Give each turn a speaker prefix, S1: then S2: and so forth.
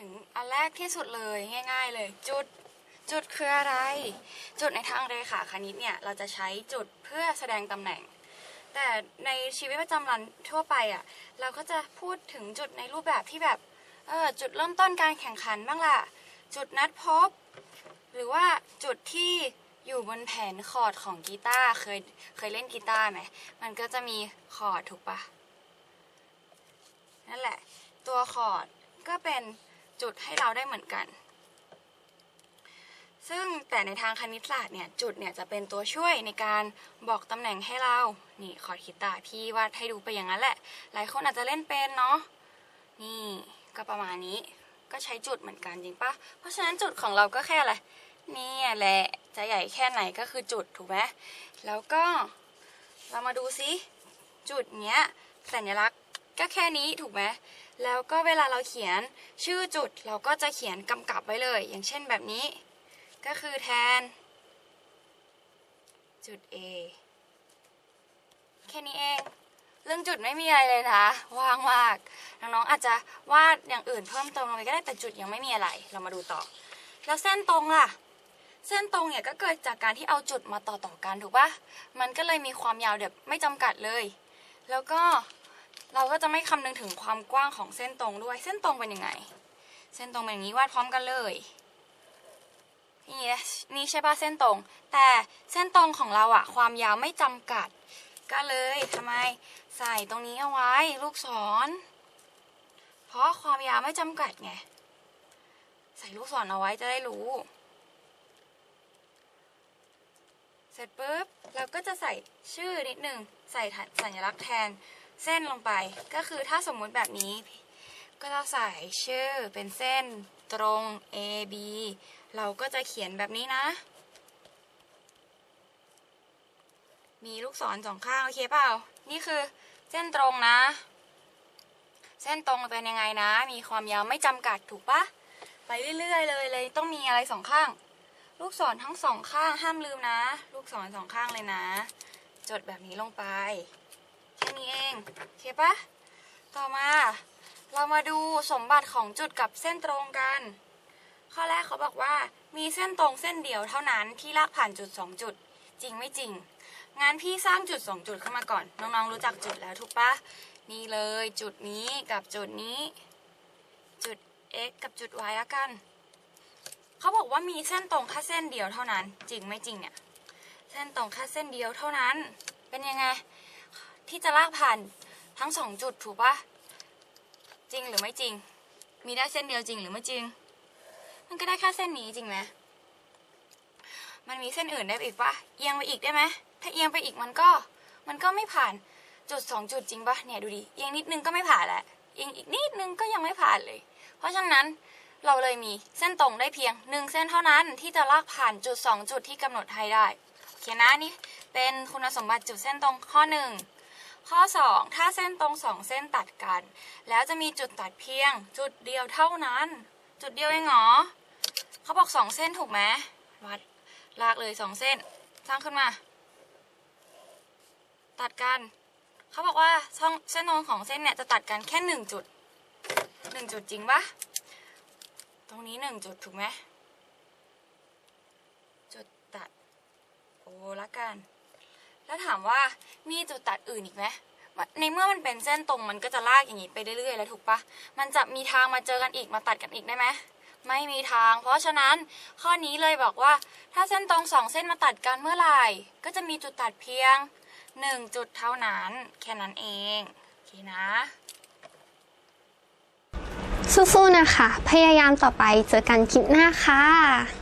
S1: ถึงอันแรกที่สุดเลยง่าย ๆ เลยจุดจุดคืออะไร จุดในทางเรขาคณิตเนี่ยเราจะใช้จุดเพื่อแสดงตำแหน่ง แต่ในชีวิตประจำวันทั่วไปอะเราก็จะพูดถึงจุดในรูปแบบที่แบบเออจุดเริ่มต้นการแข่งขันบ้างล่ะจุดนัดพบ หรือว่าจุดที่อยู่บนแผนคอร์ดของกีตาร์เคยเคยเล่นกีตาร์ไหมมันก็จะมีคอร์ดถูกปะนั่นแหละ ตัวคอร์ดก็เป็น จุดให้เราได้เหมือนกัน ซึ่งแต่ในทางคณิตศาสตร์เนี่ยจุดเนี่ยจะเป็นตัวช่วยในการบอกตำแหน่งให้เรา นี่คอร์ดตาพี่วาดให้ดูไปอย่างนั้นแหละ หลายคนอาจจะเล่นเป็นเนาะ นี่ก็ประมาณนี้ ก็ใช้จุดเหมือนกันจริงปะเพราะฉะนั้นจุดของเราก็แค่อะไรนี่แหละจะใหญ่แค่ไหนก็คือจุดถูกไหมแล้วก็เรามาดูซิจุดเนี้ยสัญลักษณ์ ก็แค่นี้ถูกไหมแล้วก็เวลาเราเขียนชื่อจุดเราก็จะเขียนกำกับไว้เลย อย่างเช่นแบบนี้ ก็คือแทน จุด A แค่นี้เอง เรื่องจุดไม่มีอะไรเลยนะ ว่างมากน้องๆอาจจะวาดอย่างอื่นเพิ่มเติมลงไปก็ได้แต่จุดยังไม่มีอะไร เรามาดูต่อ แล้วเส้นตรงล่ะ เส้นตรงเนี่ยก็เกิดจากการที่เอาจุดมาต่อต่อกันถูกปะมันก็เลยมีความยาวแบบไม่จำกัดเลย แล้วก็ เราก็จะไม่คำนึงถึงความกว้างของเส้นตรงด้วย เส้นตรงเป็นยังไง เส้นตรงเป็นอย่างนี้วาดพร้อมกันเลยนี่นี่ใช่ปะเส้นตรง แต่เส้นตรงของเราอะความยาวไม่จำกัด ก็เลยทำไมใส่ตรงนี้เอาไว้ ลูกศร เพราะความยาวไม่จำกัดไง ใส่ลูกศรเอาไว้จะได้รู้ เสร็จปุ๊บเราก็จะใส่ชื่อนิดหนึ่งใส่สัญลักษณ์แทน เส้นลงไป ก็คือถ้าสมมุติแบบนี้ ก็จะใส่ชื่อเป็นเส้นตรง A B เราก็จะเขียนแบบนี้นะ มีลูกศรสองข้างโอเคเปล่า นี่คือเส้นตรงนะ เส้นตรงเป็นยังไงนะ มีความยาวไม่จำกัดถูกปะไปเรื่อย ๆ เลยเลยต้องมีอะไรสองข้าง ลูกศรทั้งสองข้างห้ามลืมนะ ลูกศรสองข้างเลยนะ จดแบบนี้ลงไป โอเคปะต่อมาเรามาดูสมบัติของจุดกับเส้นตรงกัน ข้อแรกเขาบอกว่า มีเส้นตรงเส้นเดียวเท่านั้นที่ลากผ่านจุดสองจุด จริงไม่จริงงั้นพี่สร้างจุดสองจุดขึ้นมาก่อน น้องๆรู้จักจุดแล้วถูกปะนี่เลยจุดนี้กับจุดนี้ จุด x กับจุด y ละกัน เขาบอกว่ามีเส้นตรงแค่เส้นเดียวเท่านั้น จริงไม่จริงเนี่ย เส้นตรงแค่เส้นเดียวเท่านั้น เป็นยังไง ที่จะลากผ่านทั้งสองจุดถูกปะจริงหรือไม่จริง มีได้เส้นเดียวจริงหรือไม่จริง มันก็ได้แค่เส้นนี้จริงไหมมันมีเส้นอื่นได้อีกปะเอียงไปอีกได้ไหมถ้าเอียงไปอีกมันก็ มันก็ไม่ผ่านจุดสองจุดจริงปะเนี่ยดูดิเอียงนิดนึงก็ไม่ผ่านแหละเอียงอีกนิดนึงก็ยังไม่ผ่านเลย เพราะฉะนั้นเราเลยมีเส้นตรงได้เพียงหนึ่งเส้นเท่านั้นที่จะลากผ่านจุดสองจุดที่กำหนดให้ได้โอเคนะนี่เป็นคุณสมบัติจุดเส้นตรงข้อหนึ่ง ข้อ 2 ถ้าเส้นตรงสองเส้นตัดกัน แล้วจะมีจุดตัดเพียง จุดเดียวเท่านั้น จุดเดียวเองเหรอเขาบอกสองเส้นถูกไหมวัดลากเลยสองเส้น สร้างขึ้นมา ตัดกันเขาบอกว่าช่องเส้นตรงของเส้นเนี่ยจะตัดกันแค่หนึ่งจุดหนึ่งจุดจริงปะตรงนี้หนึ่งจุดถูกไหมจุดตัดโอ้ละกัน แล้วถามว่ามีจุดตัดอื่นอีกไหมในเมื่อมันเป็นเส้นตรงมันก็จะลากอย่างนี้ไปเรื่อยๆ แล้วถูกปะมันจะมีทางมาเจอกันอีกมาตัดกันอีกได้ไหมไม่มีทาง เพราะฉะนั้นข้อนี้เลยบอกว่า ถ้าเส้นตรงสองเส้นมาตัดกันเมื่อไหร่ ก็จะมีจุดตัดเพียงหนึ่งจุดเท่านั้น แค่นั้นเองโอเคนะ
S2: สู้ๆนะคะ พยายามต่อไปเจอกันคลิปหน้าค่ะ